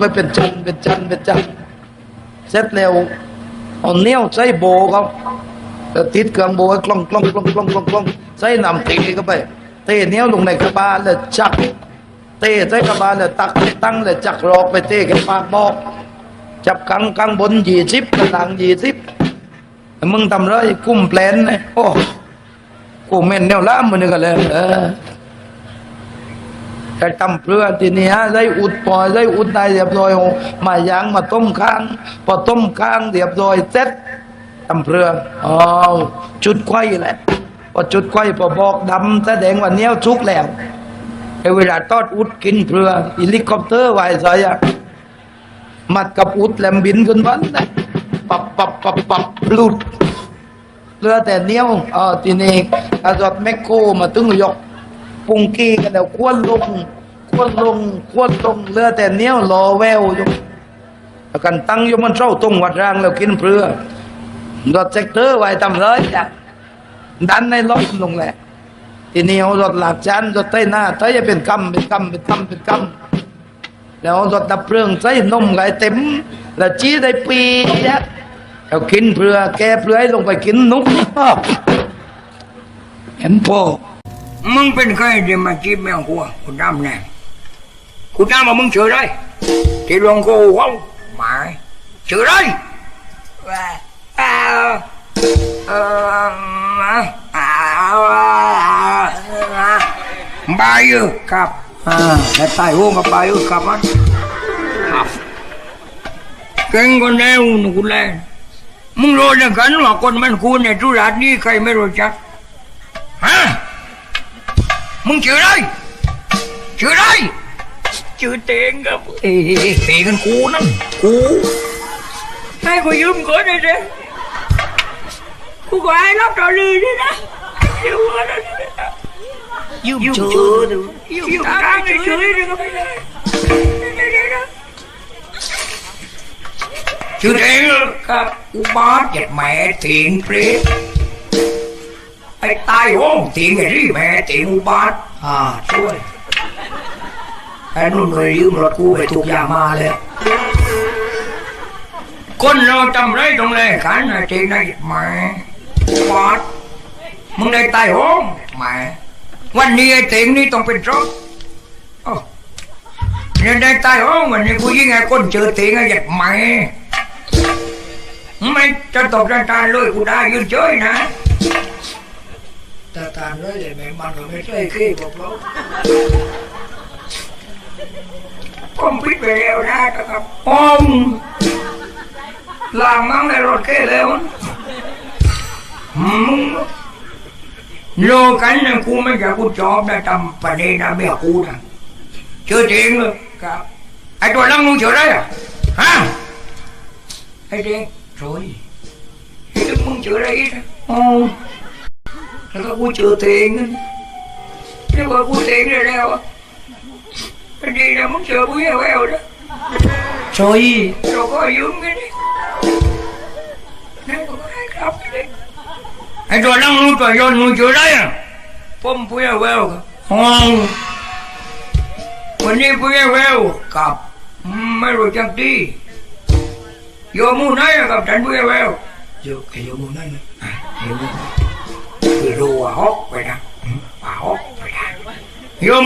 ไปเป็นจันเป็นจันเป็นจันเสร็จแล้วเอาเนี้ยวใส่โบเขาแล้วติดเครื่องโบไว้กล้องกล้องกล้องกล้องกล้องกล้องใส่น้ำตีเข้าไปเตะเนี้ยวลงในกระบาลแล้วจักเตะใส่กระบาลแล้วตักตั้งแล้วจักรอกไปเตะแกปากบอกจับกังกังบนยี่สิบกลางยี่สิบมึงทำไรกุ้มแปลนเลยโอ้กูเม่นแนวล้ามมันนี่กันเลยเออ แต่ตำเปลือทีนี้ฮะได้อุดปล่อยได้อุดได้เรียบร้อยมายางมาต้มข้างพอต้มข้างเรียบร้อยเสร็จตำเปลืออ๋อจุดไข่แหละพอจุดไข่พอบอกดำแสดงว่าเนี้ยวชุกแล้วไอ้เวลาทอดอุดกินเปลือเฮลิคอปเตอร์ไหวใส่อะมัดกับอุดแหลมบินขึ้นวันนะปับปับปับปับหลุดเหลือแต่เนี้ยวเออทีนี้อาจอดแมคโครมาตึงยก ปุงกี้กันเดี๋ยวควนลงควนลงควนลงเลือแต่เนี้ยวรอแววอยู่แล้วกันตั้งอยู่มันเจ้าตรงวัดรางแล้วกินเปลือรถเซกเตอร์ไว้ทำเลยจ้ะดันในรถลงแหละทีนี้เอารถหลักจานรถใต้หน้าใต้จะเป็นกำเป็นกำเป็นกำเป็นกำแล้วรถดับเพลิงใส่นมไก่เต็ม แล้วจี้ได้ปีนี่ยแล้วกินเปลือแกเปลือยลงไปกินนุกเห็นพ่อ มึงเป็นใครที่มาจีบแมวกูอะกูดำแน่กูดำมามึงเจอได้ที่หลวงกูว้าหมายเจอได้ว่าเอาเออมาเอาบายอยู่ครับอ่าแต่ตายโหงกับบายอยู่ครับมันครับเก่งคนแนวหนูกูแลมึงรู้จักกันว่าคนมันกูเนี่ยธุรัสนี่ใครไม่รู้จักฮะ มึงชื่ออะไรชื่ออะไรชื่อเตงครับเอ้เตงกันกูนั่นกูให้กูยืมก่อนเลยเด้ ไม่ได้ชื่อเตงครับกูบาดเจ็บแม่เตงเปรตไอ้ตายโห้องเตงไอ้ที่แม่เตงอุบาทอ่าช่วยไอ้นุ่นเลยยืมรถกูไปถูกยามาเลยคนเราจำไรตรงเลยกันไอ้ทีนั่นแหม่ปอดมึงได้ตายโหงแหม่วันนี้ไอ้เต็งนี่ต้องเป็นรถโอ้เนี่ยได้ตายโหงวันนี้กูยิงไอ้คนเจอเต็งไอ้แหม่ไม่จะตกใจตายเลยกูได้ยืนเฉยนะ แต่ตามด้วยเลยแม่มันก็ไม่ใช่ขี้บอกเราผมพิดไปแล้วนะครับอมลางมั่งในรถแค่แล้วมึงโลกั นนะกูไม่อยากกูจอบนะทำประเด็นนะเมียกูนะเชื่อจริงเลยครับไอ้ตัวลังมึงเชื่อได้อะฮะไอ้เด็กโอยไอ้เด็กมึงเชื่อได้อีกนะโอ้แล้วก็กูเชื่อเองนั่นเรียกว่ากูเองได้แล้วอะ cái gì là muốn sửa búi heo heo đó ช่วย rồi có dưỡng cái đi Nếu mà có ai khóc cái đi Hãy rồi lăng luôn trời vô nuôi chữa đấy à Phong búi heo heo Không Mình đi búi heo heo Cặp Mấy rồi chắc đi Vô mua nấy là cặp tránh búi heo heo อยู่ไอ้โยมุนั่นนะ À hiểu không Vì rùa hót vậy đó. Ừ, Bà hót